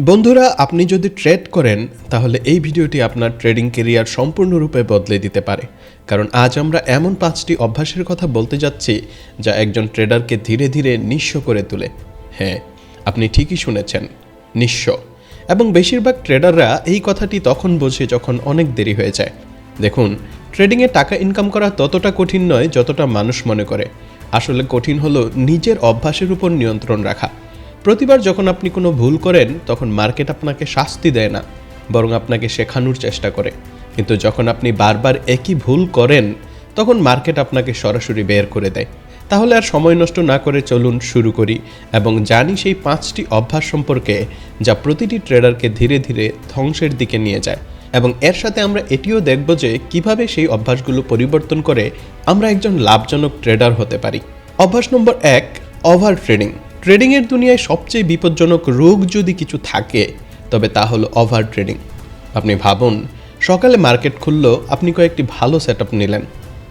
বন্ধুরা, আপনি যদি ট্রেড করেন, তাহলে এই ভিডিওটি আপনার ট্রেডিং কেরিয়ার সম্পূর্ণরূপে বদলে দিতে পারে। কারণ আজ আমরা এমন পাঁচটি অভ্যাসের কথা বলতে যাচ্ছি, যা একজন ট্রেডারকে ধীরে ধীরে নিঃস্ব করে তোলে। হ্যাঁ আপনি ঠিকই শুনেছেন, নিঃস্ব। এবং বেশিরভাগ ট্রেডাররা এই কথাটি তখন বোঝে যখন অনেক দেরি হয়ে যায়। দেখুন ট্রেডিংয়ে টাকা ইনকাম করা ততটা কঠিন নয় যতটা মানুষ মনে করে। আসলে কঠিন হলো নিজের অভ্যাসের উপর নিয়ন্ত্রণ রাখা। প্রতিবার যখন আপনি কোনো ভুল করেন, তখন মার্কেট আপনাকে শাস্তি দেয় না, বরং আপনাকে শেখানোর চেষ্টা করে। কিন্তু যখন আপনি বারবার একই ভুল করেন, তখন মার্কেট আপনাকে সরাসরি বের করে দেয়। তাহলে আর সময় নষ্ট না করে চলুন শুরু করি এবং জানি সেই পাঁচটি অভ্যাস সম্পর্কে যা প্রতিটি ট্রেডারকে ধীরে ধীরে ধ্বংসের দিকে নিয়ে যায়। এবং এর সাথে আমরা এটিও দেখব যে কীভাবে সেই অভ্যাসগুলো পরিবর্তন করে আমরা একজন লাভজনক ট্রেডার হতে পারি। অভ্যাস নম্বর এক ওভার ট্রেডিং ট্রেডিংয়ের দুনিয়ায় সবচেয়ে বিপজ্জনক রোগ যদি কিছু থাকে, তবে তা হলো ওভার ট্রেডিং। আপনি ভাবুন, সকালে মার্কেট খুললো, আপনি কয়েকটি ভালো সেট আপ নিলেন।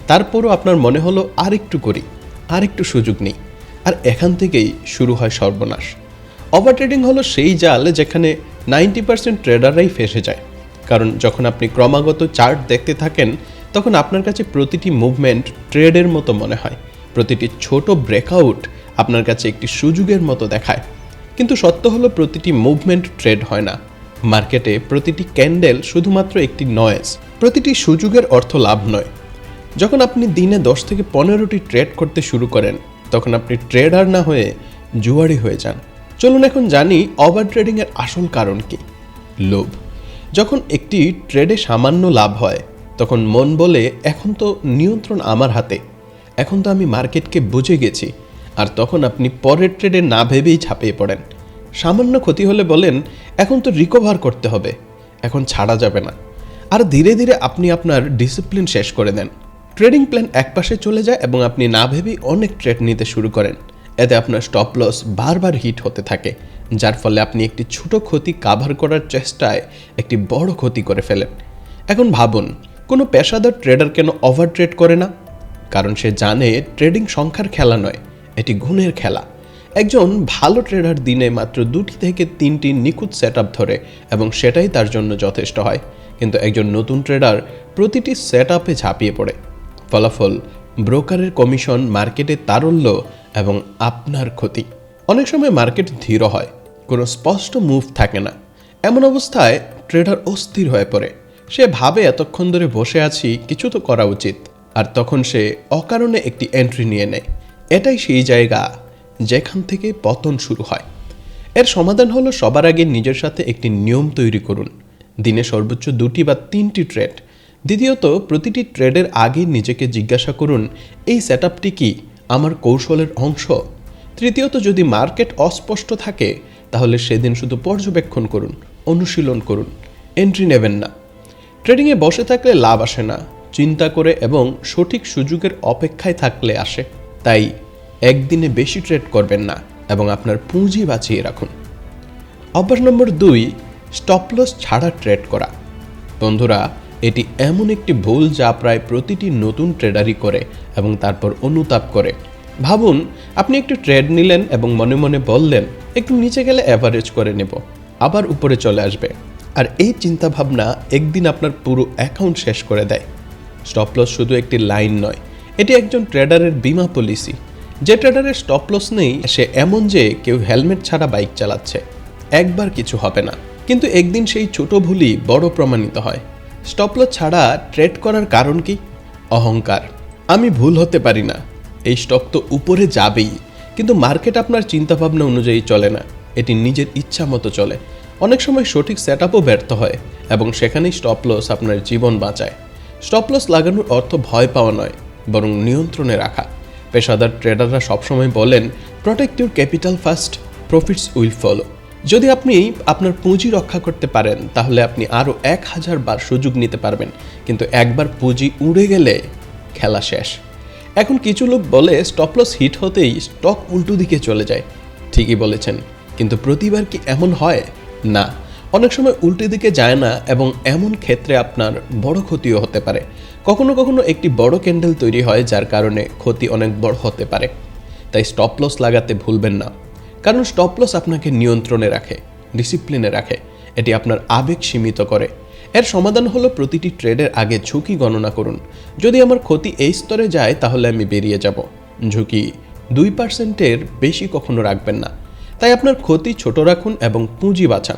তারপরও আপনার মনে হলো আরেকটু করি, আরেকটু সুযোগ নেই, আর এখান থেকেই শুরু হয় সর্বনাশ। ওভার ট্রেডিং হলো সেই জাল যেখানে নাইনটি পার্সেন্ট ট্রেডাররাই ফেসে যায়। কারণ যখন আপনি ক্রমাগত চার্ট দেখতে থাকেন, তখন আপনার কাছে প্রতিটি মুভমেন্ট ট্রেডের মতো মনে হয়। প্রতিটি ছোট ব্রেকআউট আপনার কাছে একটি সুযোগের মতো দেখায়। কিন্তু সত্য হলো প্রতিটি মুভমেন্ট ট্রেড হয় না। মার্কেটে প্রতিটি ক্যান্ডেল শুধুমাত্র একটি নয়েজ প্রতিটি সুযোগের অর্থ লাভ নয়। যখন আপনি দিনে দশ থেকে পনেরোটি ট্রেড করতে শুরু করেন, তখন আপনি ট্রেডার না হয়ে জুয়ারি হয়ে যান। চলুন এখন জানি ওভার ট্রেডিংয়ের আসল কারণ কি? লোভ। যখন একটি ট্রেডে সামান্য লাভ হয়, তখন মন বলে, এখন তো নিয়ন্ত্রণ আমার হাতে। এখন তো আমি মার্কেটকে বুঝে গেছি। আর তখন আপনি পরের ট্রেডে না ভেবেই ছাপিয়ে পড়েন। সামান্য ক্ষতি হলে বলেন, এখন তো রিকভার করতে হবে। এখন ছাড়া যাবে না। আর ধীরে ধীরে আপনি আপনার ডিসিপ্লিন শেষ করে দেন। ট্রেডিং প্ল্যান একপাশে চলে যায় এবং আপনি না ভেবেই অনেক ট্রেড নিতে শুরু করেন। এতে আপনার স্টপ লস বারবার হিট হতে থাকে, যার ফলে আপনি একটি ছোট ক্ষতি কাভার করার চেষ্টায় একটি বড় ক্ষতি করে ফেলেন। এখন ভাবুন, কোনো পেশাদার ট্রেডার কেন ওভার ট্রেড করে না? কারণ সে জানে ট্রেডিং সংখ্যার খেলা নয়। এটি গুণের খেলা। একজন ভালো ট্রেডার দিনে মাত্র দুটি থেকে তিনটি নিখুঁত সেট আপ ধরে এবং সেটাই তার জন্য যথেষ্ট হয়। কিন্তু একজন নতুন ট্রেডার প্রতিটি সেট আপে ঝাঁপিয়ে পড়ে। ফলাফল, ব্রোকারের কমিশন, মার্কেটে তারল্য এবং আপনার ক্ষতি। অনেক সময় মার্কেট ধীর হয়, কোনো স্পষ্ট মুভ থাকে না। এমন অবস্থায় ট্রেডার অস্থির হয়ে পড়ে। সে ভাবে, এতক্ষণ ধরে বসে আছি, কিছু তো করা উচিত। আর তখন সে অকারণে একটি এন্ট্রি নিয়ে নেয়। এটাই সেই জায়গা যেখান থেকে পতন শুরু হয়। এর সমাধান হলো সবার আগে নিজের সাথে একটি নিয়ম তৈরি করুন। দিনে সর্বোচ্চ দুটি বা তিনটি ট্রেড। দ্বিতীয়ত, প্রতিটি ট্রেডের আগে নিজেকে জিজ্ঞাসা করুন, এই সেট আপটি কি? আমার কৌশলের অংশ? তৃতীয়ত, যদি মার্কেট অস্পষ্ট থাকে, তাহলে সেদিন শুধু পর্যবেক্ষণ করুন, অনুশীলন করুন, এন্ট্রি নেবেন না। ট্রেডিংয়ে বসে থাকলে লাভ আসে না, চিন্তা করে এবং সঠিক সুযোগের অপেক্ষায় থাকলে আসে। তাই একদিনে বেশি ট্রেড করবেন না এবং আপনার পুঁজি বাঁচিয়ে রাখুন। অভ্যাস নম্বর দুই স্টপলস ছাড়া ট্রেড করা। বন্ধুরা, এটি এমন একটি ভুল যা প্রায় প্রতিটি নতুন ট্রেডারই করে এবং তারপর অনুতাপ করে। ভাবুন, আপনি একটু ট্রেড নিলেন এবং মনে মনে বললেন, একটু নিচে গেলে অ্যাভারেজ করে নেব, আবার উপরে চলে আসবে। আর এই চিন্তাভাবনা একদিন আপনার পুরো অ্যাকাউন্ট শেষ করে দেয়। স্টপলস শুধু একটি লাইন নয়, এটি একজন ট্রেডারের বিমা পলিসি যে ট্রেডারের স্টপ লস নেই, সে এমন যে কেউ হেলমেট ছাড়া বাইক চালাচ্ছে। একবার কিছু হবে না। কিন্তু একদিন সেই ছোট ভুলই বড় প্রমাণিত হয়। স্টপলস ছাড়া ট্রেড করার কারণ কি? অহংকার। আমি ভুল হতে পারি না। এই স্টক তো উপরে যাবেই। কিন্তু মার্কেট আপনার চিন্তাভাবনা অনুযায়ী চলে না। এটি নিজের ইচ্ছা মতো চলে। অনেক সময় সঠিক সেট ব্যর্থ হয় এবং সেখানেই স্টপ লস আপনার জীবন বাঁচায়। স্টপ লস লাগানোর অর্থ ভয় পাওয়া নয়, বরং নিয়ন্ত্রণে রাখা। পেশাদার ট্রেডাররা সবসময় বলেন protect your capital first profits will follow যদি আপনি আপনার পুঁজি রক্ষা করতে পারেন, তাহলে আপনি আরও এক হাজার বার সুযোগ নিতে পারবেন। কিন্তু একবার পুঁজি উড়ে গেলে খেলা শেষ। এখন কিছু লোক বলে স্টপলস হিট হতেই স্টক উল্টো দিকে চলে যায়। ঠিকই বলেছেন। কিন্তু প্রতিবার কি এমন হয়? না। অনেক সময় উল্টো দিকে যায় না এবং এমন ক্ষেত্রে আপনার বড় ক্ষতিও হতে পারে। কখনো কখনো একটি বড় ক্যান্ডেল তৈরি হয় যার কারণে ক্ষতি অনেক বড় হতে পারে। তাই স্টপ লস লাগাতে ভুলবেন না। কারণ স্টপ লস আপনাকে নিয়ন্ত্রণে রাখে ডিসিপ্লিনে রাখে। এটি আপনার আবেগ সীমিত করে। এর সমাধান হলো প্রতিটি ট্রেডের আগে ঝুঁকি গণনা করুন। যদি আমার ক্ষতি এই স্তরে যায়, তাহলে আমি বেরিয়ে যাব। ঝুঁকি দুই পার্সেন্টের বেশি কখনো রাখবেন না। তাই আপনার ক্ষতি ছোট রাখুন এবং পুঁজি বাঁচান।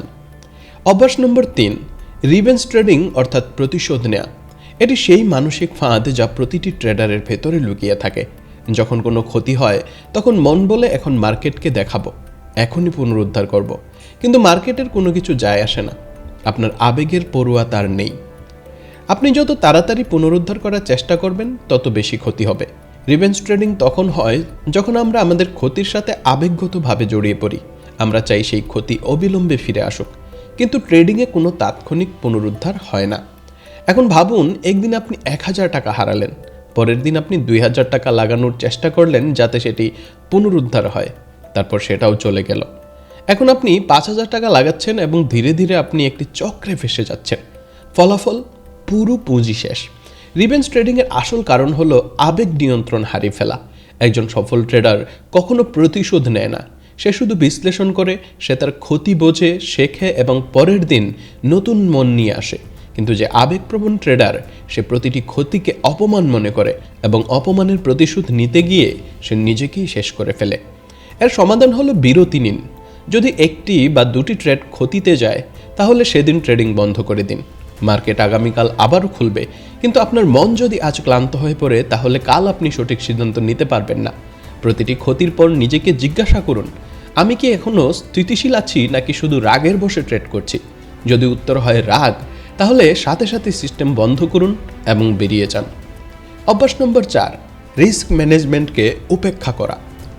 অভ্যাস নম্বর তিন রিভেন্স ট্রেডিং অর্থাৎ প্রতিশোধ নেওয়া এটি সেই মানসিক ফাঁদ যা প্রতিটি ট্রেডারের ভেতরে লুকিয়ে থাকে। যখন কোনো ক্ষতি হয়, তখন মন বলে এখন মার্কেটকে দেখাবো, এখনই পুনরুদ্ধার করব। কিন্তু মার্কেটের কোনো কিছু যায় আসে না। আপনার আবেগের পড়ুয়া তার নেই। আপনি যত তাড়াতাড়ি পুনরুদ্ধার করার চেষ্টা করবেন, তত বেশি ক্ষতি হবে। রিভেঞ্জ ট্রেডিং তখন হয় যখন আমরা আমাদের ক্ষতির সাথে আবেগগতভাবে জড়িয়ে পড়ি। আমরা চাই সেই ক্ষতি অবিলম্বে ফিরে আসুক। কিন্তু ট্রেডিংয়ে কোনো তাৎক্ষণিক পুনরুদ্ধার হয় না। এখন ভাবুন, একদিন আপনি এক হাজার টাকা হারালেন, পরের দিন আপনি দুই হাজার টাকা লাগানোর চেষ্টা করলেন যাতে সেটি পুনরুদ্ধার হয়, তারপর সেটাও চলে গেল। এখন আপনি পাঁচ হাজার টাকা লাগাচ্ছেন এবং ধীরে ধীরে আপনি একটি চক্রে ফেসে যাচ্ছেন। ফলাফল পুরো পুঁজি শেষ। রিভেন্স ট্রেডিংয়ের আসল কারণ হলো আবেগ নিয়ন্ত্রণ হারিয়ে ফেলা। একজন সফল ট্রেডার কখনো প্রতিশোধ নেয় না। সে শুধু বিশ্লেষণ করে, সে তার ক্ষতি বোঝে, শেখে এবং পরের দিন নতুন মন নিয়ে আসে। কিন্তু যে আবেগপ্রবণ ট্রেডার সে প্রতিটি ক্ষতিকে অপমান মনে করে এবং অপমানের প্রতিশোধ নিতে গিয়ে সে নিজেকেই শেষ করে ফেলে। এর সমাধান হলো বিরতি নিন। যদি একটি বা দুটি ট্রেড ক্ষতিতে যায়, তাহলে সেদিন ট্রেডিং বন্ধ করে দিন। মার্কেট আগামীকাল আবারও খুলবে। কিন্তু আপনার মন যদি আজ ক্লান্ত হয়ে পড়ে, তাহলে কাল আপনি সঠিক সিদ্ধান্ত নিতে পারবেন না। প্রতিটি ক্ষতির পর নিজেকে জিজ্ঞাসা করুন, আমি কি এখনও স্থিতিশীল আছি নাকি শুধু রাগের বসে ট্রেড করছি? যদি উত্তর হয় রাগ তাহলে সাথে সাথে সিস্টেম বন্ধ করুন এবং বেরিয়ে যান। অভ্যাস নম্বর চার, রিস্ক ম্যানেজমেন্টকে উপেক্ষা করা।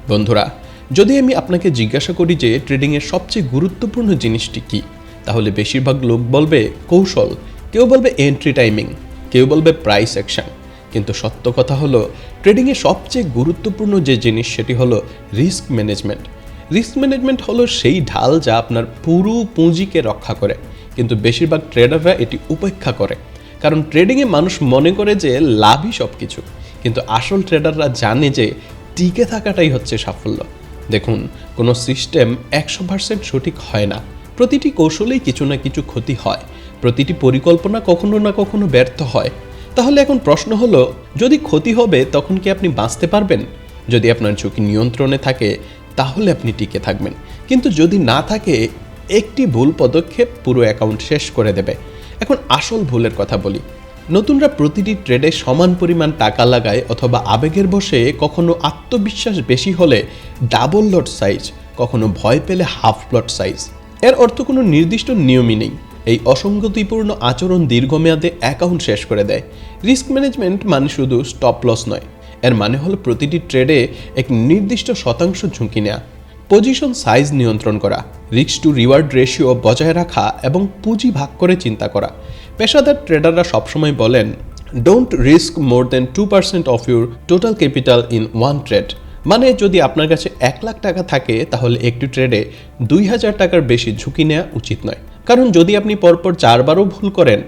বন্ধুরা, যদি আমি আপনাকে জিজ্ঞাসা করি যে ট্রেডিংয়ের সবচেয়ে গুরুত্বপূর্ণ জিনিসটি কী, তাহলে বেশিরভাগ লোক বলবে কৌশল, কেউ বলবে এন্ট্রি টাইমিং কেউ বলবে প্রাইস অ্যাকশন কিন্তু সত্য কথা হলো ট্রেডিংয়ে সবচেয়ে গুরুত্বপূর্ণ যে জিনিস সেটি হলো রিস্ক ম্যানেজমেন্ট। রিস্ক ম্যানেজমেন্ট হলো সেই ঢাল যা আপনার পুরো পুঁজিকে রক্ষা করে। কিন্তু বেশিরভাগ ট্রেডাররা এটি উপেক্ষা করে। কারণ ট্রেডিংয়ে মানুষ মনে করে যে লাভই সব কিছু কিন্তু আসল ট্রেডাররা জানে যে টিকে থাকাটাই হচ্ছে সাফল্য। দেখুন, কোনো সিস্টেম একশো পার্সেন্ট সঠিক হয় না। প্রতিটি কৌশলেই কিছু না কিছু ক্ষতি হয়। প্রতিটি পরিকল্পনা কখনো না কখনো ব্যর্থ হয়। তাহলে এখন প্রশ্ন হলো, যদি ক্ষতি হবে তখন কি আপনি বাঁচতে পারবেন? যদি আপনার ঝুঁকি নিয়ন্ত্রণে থাকে, তাহলে আপনি টিকে থাকবেন। কিন্তু যদি না থাকে একটি ভুল পদক্ষেপ পুরো অ্যাকাউন্ট শেষ করে দেবে। এখন আসল ভুলের কথা বলি। নতুনরা প্রতিটি ট্রেডে সমান পরিমাণ টাকা লাগায় অথবা আবেগের বসে কখনো আত্মবিশ্বাস বেশি হলে ডাবল লট সাইজ কখনো ভয় পেলে হাফ লট সাইজ এর অর্থ কোনো নির্দিষ্ট নিয়মই নেই। এই অসঙ্গতিপূর্ণ আচরণ দীর্ঘমেয়াদে অ্যাকাউন্ট শেষ করে দেয়। রিস্ক ম্যানেজমেন্ট মানে শুধু স্টপ লস নয়। এর মানে হলো প্রতিটি ট্রেডে এক নির্দিষ্ট শতাংশ ঝুঁকি নেওয়া পজিশন সাইজ নিয়ন্ত্রণ করা রিস্ক টু রিওয়ার্ড রেশিও বজায় রাখা এবং পুঁজি ভাগ করে চিন্তা করা। পেশাদার ট্রেডাররা সবসময় বলেন don't risk more than two percent of your total capital in one trade মানে যদি আপনার কাছে এক লাখ টাকা থাকে, তাহলে একটি ট্রেডে দুই হাজার টাকার বেশি ঝুঁকি নেওয়া উচিত নয়। কারণ যদি আপনি পরপর চারবারও ভুল করেন,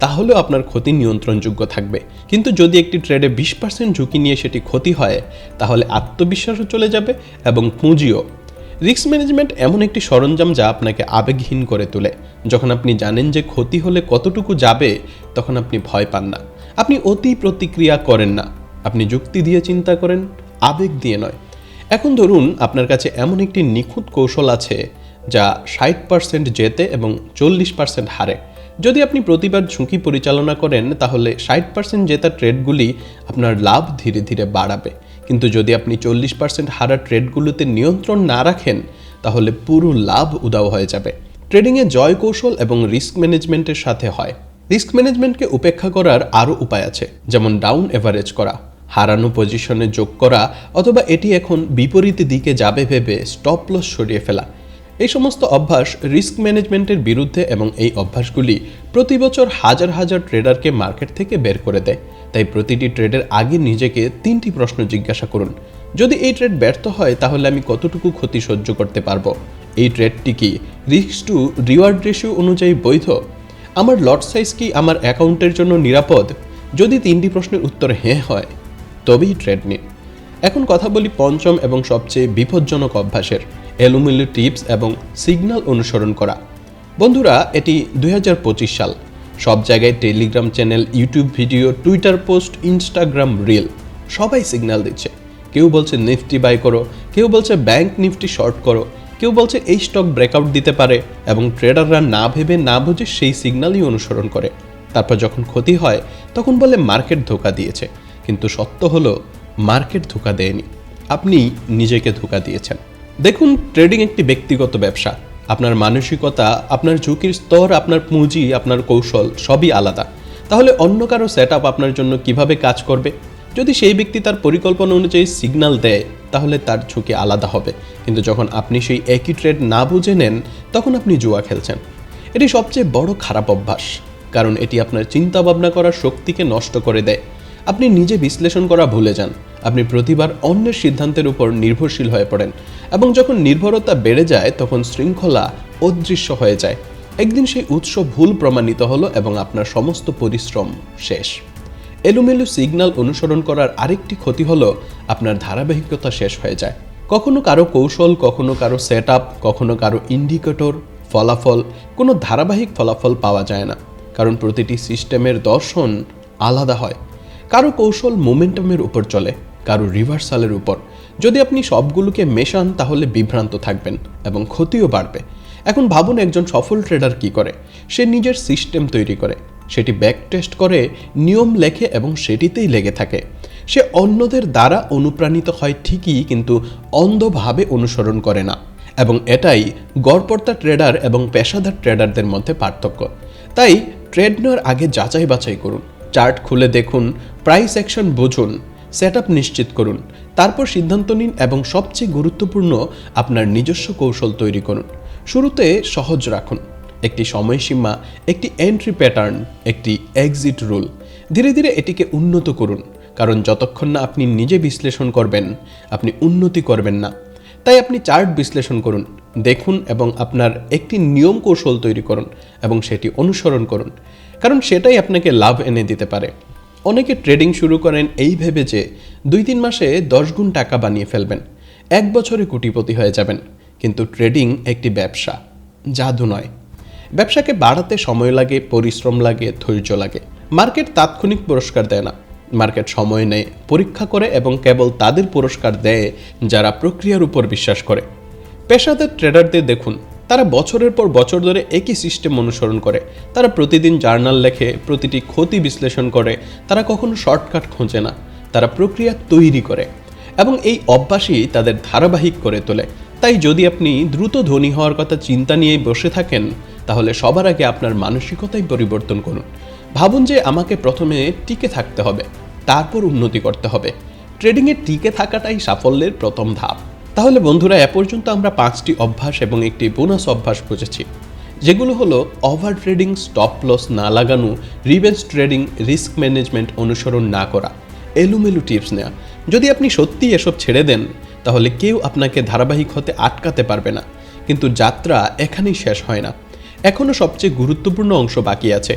তাহলেও আপনার ক্ষতি নিয়ন্ত্রণযোগ্য থাকবে। কিন্তু যদি একটি ট্রেডে বিশ পার্সেন্ট ঝুঁকি নিয়ে সেটি ক্ষতি হয়, তাহলে আত্মবিশ্বাসও চলে যাবে এবং পুঁজিও রিস্ক ম্যানেজমেন্ট এমন একটি সরঞ্জাম যা আপনাকে আবেগহীন করে তোলে। যখন আপনি জানেন যে ক্ষতি হলে কতটুকু যাবে, তখন আপনি ভয় পান না। আপনি অতি প্রতিক্রিয়া করেন না। আপনি যুক্তি দিয়ে চিন্তা করেন, আবেগ দিয়ে নয়। এখন ধরুন আপনার কাছে এমন একটি নিখুঁত কৌশল আছে, যা ষাট পার্সেন্ট জেতে এবং চল্লিশ পার্সেন্ট হারে। যদি আপনি প্রতিবার ঝুঁকি পরিচালনা করেন, তাহলে ষাট পার্সেন্ট জেতা ট্রেডগুলি আপনার লাভ ধীরে ধীরে বাড়াবে। কিন্তু যদি আপনি চল্লিশ পার্সেন্ট হারা ট্রেডগুলোতে নিয়ন্ত্রণ না রাখেন, তাহলে পুরো লাভ উদাও হয়ে যাবে। ট্রেডিংয়ে জয় কৌশল এবং রিস্ক ম্যানেজমেন্টের সাথে হয়। রিস্ক ম্যানেজমেন্টকে উপেক্ষা করার আরও উপায় আছে, যেমন ডাউন এভারেজ করা, হারানো পজিশনে যোগ করা, অথবা এটি এখন বিপরীত দিকে যাবে ভেবে স্টপ লস সরিয়ে ফেলা। এই সমস্ত অভ্যাস রিস্ক ম্যানেজমেন্টের বিরুদ্ধে এবং এই অভ্যাসগুলি প্রতি বছর হাজার হাজার ট্রেডারকে মার্কেট থেকে বের করে দেয়। তাই প্রতিটি ট্রেডের আগে নিজেকে তিনটি প্রশ্ন জিজ্ঞাসা করুন। যদি এই ট্রেড ব্যর্থ হয়, তাহলে আমি কতটুকু ক্ষতি সহ্য করতে পারব? এই ট্রেডটি কি রিস্ক টু রিওয়ার্ড রেশিও অনুযায়ী বৈধ? আমার লট সাইজ কি আমার অ্যাকাউন্টের জন্য নিরাপদ? যদি তিনটি প্রশ্নের উত্তর হ্যাঁ হয়, তবেই ট্রেড নিন। এখন কথা বলি পঞ্চম এবং সবচেয়ে বিপজ্জনক অভ্যাসের। এলোমেলো টিপস এবং সিগন্যাল অনুসরণ করা। বন্ধুরা, এটি দু হাজার পঁচিশ সাল। সব জায়গায় Telegram channel, YouTube video, Twitter post, Instagram reel, সবাই সিগন্যাল দিচ্ছে। কেউ বলছে নিফটি বাই করো, কেউ বলছে ব্যাংক নিফটি শর্ট করো, কেউ বলছে এই স্টক ব্রেকআউট দিতে পারে এবং ট্রেডাররা না ভেবে না বুঝে সেই সিগন্যালই অনুসরণ করে। তারপর যখন ক্ষতি হয়, তখন বলে মার্কেট ধোকা দিয়েছে। কিন্তু সত্য হলো, মার্কেট ধোকা দেয়নি। আপনি নিজেকে ধোকা দিয়েছেন। দেখুন ট্রেডিং একটি ব্যক্তিগত ব্যবসা। আপনার মানসিকতা, আপনার ঝুঁকির স্তর, আপনার পুঁজি, আপনার কৌশল সবই আলাদা। তাহলে অন্য কারও সেট আপনার জন্য কীভাবে কাজ করবে? যদি সেই ব্যক্তি তার পরিকল্পনা অনুযায়ী সিগন্যাল দেয়, তাহলে তার ঝুঁকি আলাদা হবে। কিন্তু যখন আপনি সেই একই ট্রেড না বুঝে নেন, তখন আপনি জুয়া খেলছেন। এটি সবচেয়ে বড় খারাপ অভ্যাস, কারণ এটি আপনার চিন্তা ভাবনা করার শক্তিকে নষ্ট করে দেয়। আপনি নিজে বিশ্লেষণ করা ভুলে যান। আপনি প্রতিবার অন্যের সিদ্ধান্তের উপর নির্ভরশীল হয়ে পড়েন এবং যখন নির্ভরতা বেড়ে যায়, তখন শৃঙ্খলা অদৃশ্য হয়ে যায়। একদিন সেই উৎস ভুল প্রমাণিত হলো এবং আপনার সমস্ত পরিশ্রম শেষ। এলোমেলো সিগন্যাল অনুসরণ করার আরেকটি ক্ষতি হলো, আপনার ধারাবাহিকতা শেষ হয়ে যায়। কখনো কারও কৌশল, কখনো কারও সেট আপ কখনো কারও ইন্ডিকেটর ফলাফল, কোনো ধারাবাহিক ফলাফল পাওয়া যায় না। কারণ প্রতিটি সিস্টেমের দর্শন আলাদা হয়। কারও কৌশল মোমেন্টামের উপর চলে, কারও রিভার্সালের উপর। যদি আপনি সবগুলোকে মেশান, তাহলে বিভ্রান্ত থাকবেন এবং ক্ষতিও বাড়বে। এখন ভাবুন একজন সফল ট্রেডার কি করে। সে নিজের সিস্টেম তৈরি করে। সেটি ব্যাক টেস্ট করে, নিয়ম লেখে এবং সেটিতেই লেগে থাকে। সে অন্যদের দ্বারা অনুপ্রাণিত হয় ঠিকই, কিন্তু অন্ধভাবে অনুসরণ করে না। এবং এটাই গড়পর্তা ট্রেডার এবং পেশাদার ট্রেডারদের মধ্যে পার্থক্য। তাই ট্রেড নেওয়ার আগে যাচাই বাছাই করুন। চার্ট খুলে দেখুন, প্রাইস অ্যাকশন বুঝুন সেট নিশ্চিত করুন, তারপর সিদ্ধান্ত নিন এবং সবচেয়ে গুরুত্বপূর্ণ আপনার নিজস্ব কৌশল তৈরি করুন। শুরুতে সহজ রাখুন। একটি সময়সীমা, একটি এন্ট্রি প্যাটার্ন একটি এক্সিট রুল ধীরে ধীরে এটিকে উন্নত করুন, কারণ যতক্ষণ না আপনি নিজে বিশ্লেষণ করবেন, আপনি উন্নতি করবেন না। তাই আপনি চার্ট বিশ্লেষণ করুন, দেখুন এবং আপনার একটি নিয়ম কৌশল তৈরি করুন এবং সেটি অনুসরণ করুন। কারণ সেটাই আপনাকে লাভ এনে দিতে পারে। অনেকে ট্রেডিং শুরু করেন এই ভেবে যে দুই তিন মাসে দশ গুণ টাকা বানিয়ে ফেলবেন, এক বছরে কোটিপতি হয়ে যাবেন। কিন্তু ট্রেডিং একটি ব্যবসা, জাদু নয়। ব্যবসাকে বাড়াতে সময় লাগে, পরিশ্রম লাগে, ধৈর্য লাগে। মার্কেট তাৎক্ষণিক পুরস্কার দেয় না। মার্কেট সময় নেয়, পরীক্ষা করে এবং কেবল তাদের পুরস্কার দেয় যারা প্রক্রিয়ার উপর বিশ্বাস করে। পেশাদার ট্রেডারদের দেখুন তারা বছরের পর বছর ধরে একই সিস্টেম অনুসরণ করে। তারা প্রতিদিন জার্নাল লেখে, প্রতিটি ক্ষতি বিশ্লেষণ করে। তারা কখনো শর্টকাট খোঁজে না। তারা প্রক্রিয়া তৈরি করে এবং এই অভ্যাসই তাদের ধারাবাহিক করে তোলে। তাই যদি আপনি দ্রুত ধনী হওয়ার কথা চিন্তা নিয়ে বসে থাকেন, তাহলে সবার আগে আপনার মানসিকতাই পরিবর্তন করুন। ভাবুন যে আমাকে প্রথমে টিকে থাকতে হবে, তারপর উন্নতি করতে হবে। ট্রেডিংয়ে টিকে থাকাটাই সাফল্যের প্রথম ধাপ। তাহলে বন্ধুরা, এ পর্যন্ত আমরা পাঁচটি অভ্যাস এবং একটি বোনাস অভ্যাস বুঝেছি। যেগুলো হলো ওভার ট্রেডিং স্টপ লস না লাগানো রিভেন্স ট্রেডিং রিস্ক ম্যানেজমেন্ট অনুসরণ না করা, এলুমেলু টিপস নেওয়া যদি আপনি সত্যিই এসব ছেড়ে দেন, তাহলে কেউ আপনাকে ধারাবাহিক হতে আটকাতে পারবে না। কিন্তু যাত্রা এখানেই শেষ হয় না। এখনও সবচেয়ে গুরুত্বপূর্ণ অংশ বাকি আছে।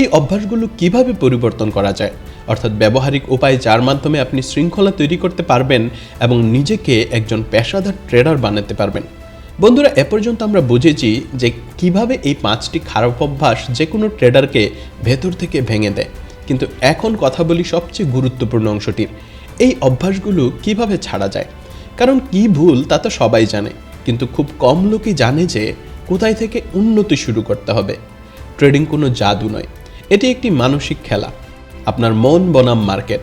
এই অভ্যাসগুলো কীভাবে পরিবর্তন করা যায়? অর্থাৎ ব্যবহারিক উপায় যার মাধ্যমে আপনি শৃঙ্খলা তৈরি করতে পারবেন এবং নিজেকে একজন পেশাদার ট্রেডার বানাতে পারবেন। বন্ধুরা, এ পর্যন্ত আমরা বুঝেছি যে কীভাবে এই পাঁচটি খারাপ অভ্যাস যে কোনো ট্রেডারকে ভেতর থেকে ভেঙে দেয়। কিন্তু এখন কথা বলি সবচেয়ে গুরুত্বপূর্ণ অংশটির এই অভ্যাসগুলো কীভাবে ছাড়া যায়? কারণ কি ভুল তা তো সবাই জানে। কিন্তু খুব কম লোকই জানে যে কোথায় থেকে উন্নতি শুরু করতে হবে। ট্রেডিং কোনো জাদু নয়। এটি একটি মানসিক খেলা। আপনার মন বনাম মার্কেট।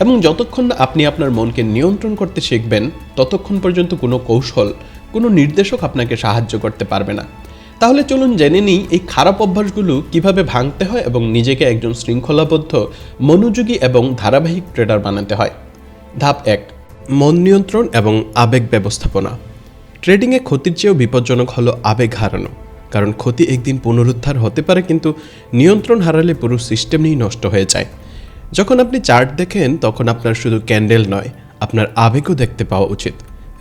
এবং যতক্ষণ না আপনি আপনার মনকে নিয়ন্ত্রণ করতে শিখবেন, ততক্ষণ পর্যন্ত কোনো কৌশল, কোনো নির্দেশক আপনাকে সাহায্য করতে পারবে না। তাহলে চলুন জেনে নিই এই খারাপ অভ্যাসগুলো কীভাবে ভাঙতে হয় এবং নিজেকে একজন শৃঙ্খলাবদ্ধ, মনোযোগী এবং ধারাবাহিক ট্রেডার বানাতে হয়। ধাপ এক, মন নিয়ন্ত্রণ এবং আবেগ ব্যবস্থাপনা। ট্রেডিংয়ে ক্ষতির চেয়েও বিপজ্জনক হলো আবেগ হারানো। কারণ ক্ষতি একদিন পুনরুদ্ধার হতে পারে, কিন্তু নিয়ন্ত্রণ হারালে পুরো সিস্টেমই নষ্ট হয়ে যায়। যখন আপনি চার্ট দেখেন, তখন আপনার শুধু ক্যান্ডেল নয়, আপনার আবেগও দেখতে পাওয়া উচিত।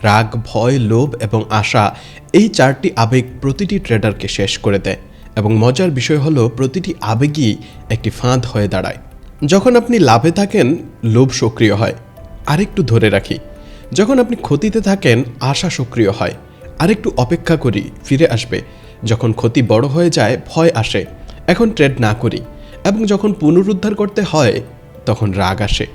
রাগ, ভয়, লোভ এবং আশা, এই চারটি আবেগ প্রতিটি ট্রেডারকে শেষ করে দেয় এবং মজার বিষয় হলো, প্রতিটি আবেগই একটি ফাঁদ হয়ে দাঁড়ায়। যখন আপনি লাভে থাকেন, লোভ সক্রিয় হয়। আরেকটু ধরে রাখি, যখন আপনি ক্ষতিতে থাকেন, আশা সক্রিয় হয়। আরেকটু অপেক্ষা করি, ফিরে আসবে। যখন ক্ষতি বড় হয়ে যায়, ভয় আসে। এখন ট্রেড না করি এবং যখন পুনরুদ্ধার করতে হয় তখন রাগ আসে।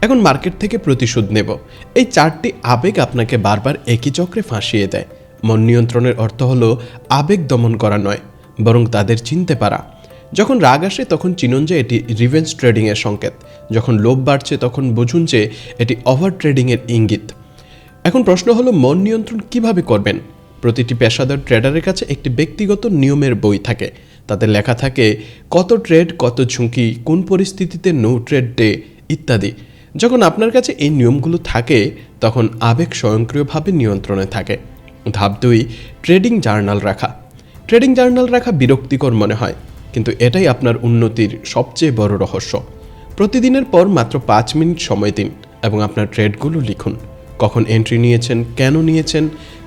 এখন মার্কেট থেকে প্রতিশোধ নেব। এই চারটি আবেগ আপনাকে বারবার একই চক্রে ফাঁসিয়ে দেয়। মন নিয়ন্ত্রণের অর্থ হলো আবেগ দমন করা নয়, বরং তাদের চিনতে পারা। যখন রাগ আসে, তখন চিনুন যে এটি রিভেঞ্জ ট্রেডিংয়ের সংকেত। যখন লোভ বাড়ছে, তখন বুঝুন যে এটি ওভার ট্রেডিংয়ের ইঙ্গিত। এখন প্রশ্ন হলো, মন নিয়ন্ত্রণ কীভাবে করবেন? প্রতিটি পেশাদার ট্রেডারের কাছে একটি ব্যক্তিগত নিয়মের বই থাকে। তাতে লেখা থাকে কত ট্রেড, কত ঝুঁকি, কোন পরিস্থিতিতে নো ট্রেড ডে ইত্যাদি। যখন আপনার কাছে এই নিয়মগুলো থাকে, তখন আবেগ স্বয়ংক্রিয়ভাবে নিয়ন্ত্রণে থাকে। ধাপ দুই ট্রেডিং জার্নাল রাখা। ট্রেডিং জার্নাল রাখা বিরক্তিকর মনে হয়, কিন্তু এটাই আপনার উন্নতির সবচেয়ে বড় রহস্য। প্রতিদিনের পর মাত্র পাঁচ মিনিট সময় দিন এবং আপনার ট্রেডগুলো লিখুন। কখন এন্ট্রি নিয়েছেন, কেন নিয়েছেন,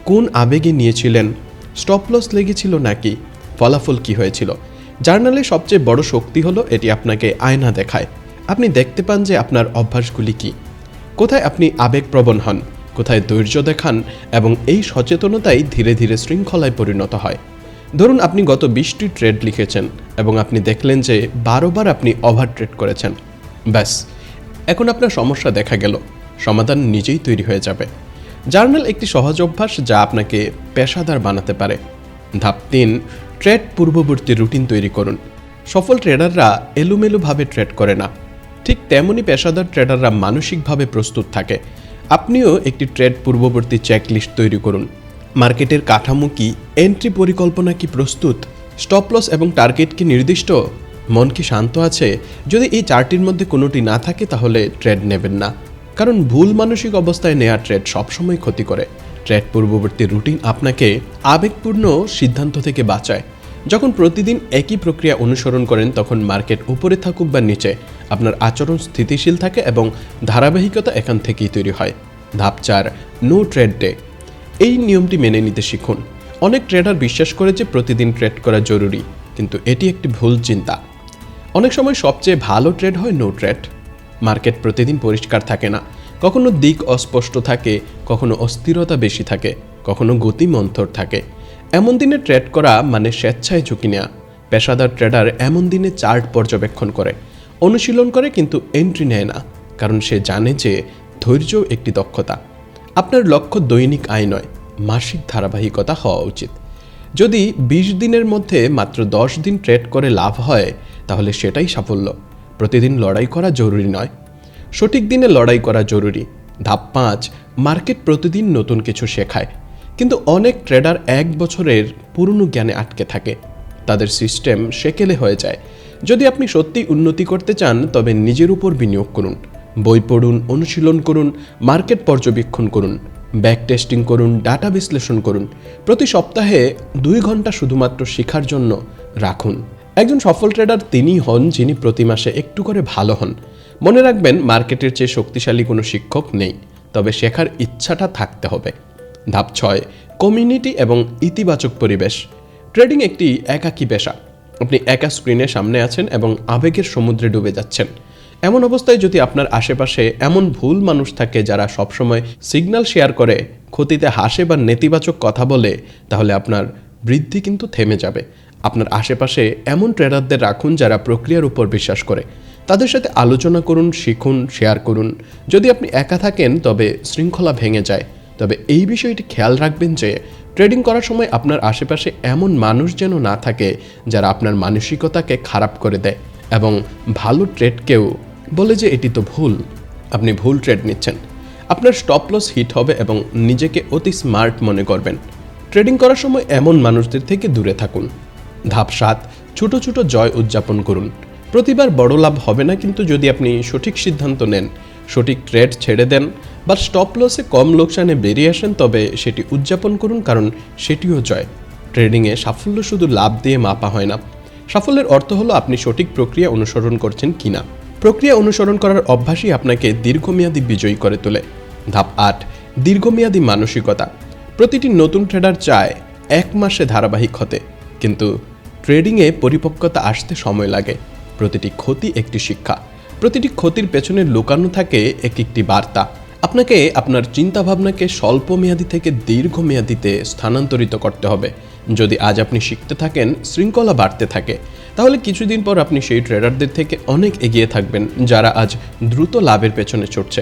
কোন আবেগে নিয়েছিলেন স্টপ লস লেগেছিল নাকি ফলাফল কি হয়েছিল? জার্নালে সবচেয়ে বড় শক্তি হলো এটি আপনাকে আয়না দেখায়। আপনি দেখতে পান যে আপনার অভ্যাসগুলি কি। কোথায় আপনি আবেগপ্রবণ হন, কোথায় ধৈর্য দেখান এবং এই সচেতনতাই ধীরে ধীরে শৃঙ্খলায় পরিণত হয়। ধরুন আপনি গত বিশটি ট্রেড লিখেছেন এবং আপনি দেখলেন যে বারোবার আপনি ওভার ট্রেড করেছেন। ব্যাস, এখন আপনার সমস্যা দেখা গেল, সমাধান নিজেই তৈরি হয়ে যাবে। জার্নাল একটি সহজ অভ্যাস যা আপনাকে পেশাদার বানাতে পারে। ধাপ তিন ট্রেড পূর্ববর্তী রুটিন তৈরি করুন। সফল ট্রেডাররা এলোমেলোভাবে ট্রেড করে না। ঠিক তেমনই পেশাদার ট্রেডাররা মানসিকভাবে প্রস্তুত থাকে। আপনিও একটি ট্রেড পূর্ববর্তী চেকলিস্ট তৈরি করুন। মার্কেটের কাঠামো কি, এন্ট্রি পরিকল্পনা কি প্রস্তুত, স্টপ লস এবং টার্গেট কি নির্দিষ্ট? মন কি শান্ত আছে? যদি এই চারটির মধ্যে কোনোটি না থাকে তাহলে ট্রেড নেবেন না। কারণ ভুল মানসিক অবস্থায় নেওয়া ট্রেড সবসময় ক্ষতি করে। ট্রেড পূর্ববর্তী রুটিন আপনাকে আবেগপূর্ণ সিদ্ধান্ত থেকে বাঁচায়। যখন প্রতিদিন একই প্রক্রিয়া অনুসরণ করেন, তখন মার্কেট উপরে থাকুক বা নিচে, আপনার আচরণ স্থিতিশীল থাকে এবং ধারাবাহিকতা এখান থেকেই তৈরি হয়। ধাপ চার, নো ট্রেড ডে। এই নিয়মটি মেনে নিতে শিখুন। অনেক ট্রেডার বিশ্বাস করে যে প্রতিদিন ট্রেড করা জরুরি, কিন্তু এটি একটি ভুল চিন্তা। অনেক সময় সবচেয়ে ভালো ট্রেড হয় নো ট্রেড। মার্কেট প্রতিদিন পরিষ্কার থাকে না। কখনো দিক অস্পষ্ট থাকে কখনো অস্থিরতা বেশি থাকে, কখনো গতি মন্থর থাকে। এমন দিনে ট্রেড করা মানে স্বেচ্ছায় ঝুঁকি নেওয়া পেশাদার ট্রেডার এমন দিনে চার্ট পর্যবেক্ষণ করে। অনুশীলন করে কিন্তু এন্ট্রি নেয় না, কারণ সে জানে যে ধৈর্য একটি দক্ষতা। আপনার লক্ষ্য দৈনিক আয় নয়, মাসিক ধারাবাহিকতা হওয়া উচিত। যদি বিশ দিনের মধ্যে মাত্র দশ দিন ট্রেড করে লাভ হয়, তাহলে সেটাই সাফল্য। প্রতিদিন লড়াই করা জরুরি নয়। সঠিক দিনে লড়াই করা জরুরি। ধাপ পাঁচ, মার্কেট প্রতিদিন নতুন কিছু শেখায়। কিন্তু অনেক ট্রেডার এক বছরের পুরনো জ্ঞানে আটকে থাকে। তাদের সিস্টেম সেকেলে হয়ে যায়। যদি আপনি সত্যি উন্নতি করতে চান, তবে নিজের উপর বিনিয়োগ করুন। বই পড়ুন, অনুশীলন করুন, মার্কেট পর্যবেক্ষণ করুন, ব্যাক টেস্টিং করুন, ডাটা বিশ্লেষণ করুন। প্রতি সপ্তাহে দুই ঘণ্টা শুধুমাত্র শেখার জন্য রাখুন। একজন সফল ট্রেডার তিনি হন যিনি প্রতি মাসে একটু করে ভালো হন। মনে রাখবেন, মার্কেটের চেয়ে শক্তিশালী কোনো শিক্ষক নেই, তবে শেখার ইচ্ছাটা থাকতে হবে। ধাপ ছয় কমিউনিটি এবং ইতিবাচক পরিবেশ। ট্রেডিং একটি একাকী পেশা। আপনি একা স্ক্রিনের সামনে আছেন এবং আবেগের সমুদ্রে ডুবে যাচ্ছেন। এমন অবস্থায় যদি আপনার আশেপাশে এমন ভুল মানুষ থাকে যারা সবসময় সিগন্যাল শেয়ার করে, ক্ষতিতে হাসে বা নেতিবাচক কথা বলে, তাহলে আপনার বৃদ্ধি কিন্তু থেমে যাবে। আপনার আশেপাশে এমন ট্রেডারদের রাখুন যারা প্রক্রিয়ার উপর বিশ্বাস করে। তাদের সাথে আলোচনা করুন, শিখুন শেয়ার করুন। যদি আপনি একা থাকেন, তবে শৃঙ্খলা ভেঙে যায়। তবে এই বিষয়টি খেয়াল রাখবেন যে ট্রেডিং করার সময় আপনার আশেপাশে এমন মানুষ যেন না থাকে, যারা আপনার মানসিকতাকে খারাপ করে দেয়। এবং ভালো ট্রেডকেও বলে যে, এটি তো ভুল। আপনি ভুল ট্রেড নিচ্ছেন। আপনার স্টপ লস হিট হবে এবং নিজেকে অতি স্মার্ট মনে করবেন। ট্রেডিং করার সময় এমন মানুষদের থেকে দূরে থাকুন। ধাপ সাত ছোট ছোট জয় উদযাপন করুন। প্রতিবার বড় লাভ হবে না, কিন্তু যদি আপনি সঠিক সিদ্ধান্ত নেন, সঠিক ট্রেড ছেড়ে দেন বা স্টপ লসে কম লোকসানে বেরিয়ে আসেন, তবে সেটি উদযাপন করুন, কারণ সেটিও জয়। ট্রেডিংয়ে সাফল্য শুধু লাভ দিয়ে মাপা হয় না। সাফল্যের অর্থ হলো আপনি সঠিক প্রক্রিয়া অনুসরণ করছেন কিনা। প্রক্রিয়া অনুসরণ করার অভ্যাসই আপনাকে দীর্ঘমেয়াদী বিজয়ী করে তোলে। ধাপ আট, দীর্ঘমেয়াদী মানসিকতা। প্রতিটি নতুন ট্রেডার চায় এক মাসে ধারাবাহিক হতে, কিন্তু ট্রেডিংয়ে পরিপক্কতা আসতে সময় লাগে। প্রতিটি ক্ষতি একটি শিক্ষা। প্রতিটি ক্ষতির পেছনে লুকানো থাকে এক একটি বার্তা। আপনাকে আপনার চিন্তাভাবনাকে স্বল্প মেয়াদি থেকে দীর্ঘমেয়াদিতে স্থানান্তরিত করতে হবে। যদি আজ আপনি শিখতে থাকেন, শৃঙ্খলা বাড়তে থাকে, তাহলে কিছুদিন পর আপনি সেই ট্রেডারদের থেকে অনেক এগিয়ে থাকবেন, যারা আজ দ্রুত লাভের পেছনে ছুটছে।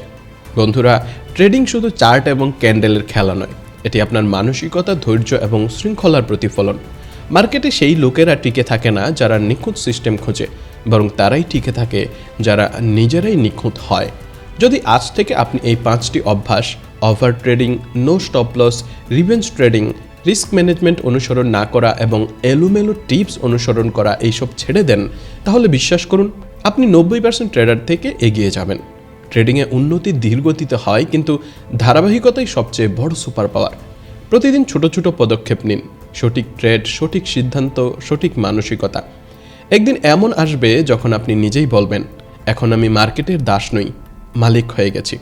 বন্ধুরা, ট্রেডিং শুধু চার্ট এবং ক্যান্ডেলের খেলা নয়, এটি আপনার মানসিকতা, ধৈর্য এবং শৃঙ্খলার প্রতিফলন। মার্কেটে সেই লোকেরা টিকে থাকে না যারা নিখুঁত সিস্টেম খোঁজে। বরং তারাই টিকে থাকে যারা নিজেরাই নিখুঁত হয়। যদি আজ থেকে আপনি এই পাঁচটি অভ্যাস, over trading, no stop loss, revenge trading, risk management অনুসরণ না করা এবং এলোমেলো টিপস অনুসরণ করা এইসব ছেড়ে দেন, তাহলে বিশ্বাস করুন, আপনি নব্বই পার্সেন্ট ট্রেডার থেকে এগিয়ে যাবেন। ট্রেডিংয়ে উন্নতি ধীরগতিতে হয়, কিন্তু ধারাবাহিকতাই সবচেয়ে বড় সুপার পাওয়ার। প্রতিদিন ছোট ছোট পদক্ষেপ নিন। সঠিক ট্রেড, সঠিক সিদ্ধান্ত, সঠিক মানসিকতা। একদিন এমন আসবে যখন আপনি নিজেই বলবেন, এখন আমি মার্কেটের দাস নই, মালিক হয়ে গেছি।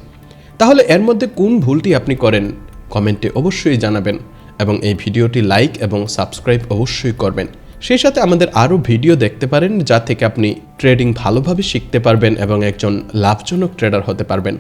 তাহলে এর মধ্যে কোন ভুলটি আপনি করেন? কমেন্টে অবশ্যই জানাবেন এবং এই ভিডিওটি লাইক এবং সাবস্ক্রাইব অবশ্যই করবেন। সেই সাথে আমাদের আরও ভিডিও দেখতে পারেন যা থেকে আপনি ট্রেডিং ভালোভাবে শিখতে পারবেন এবং একজন লাভজনক ট্রেডার হতে পারবেন।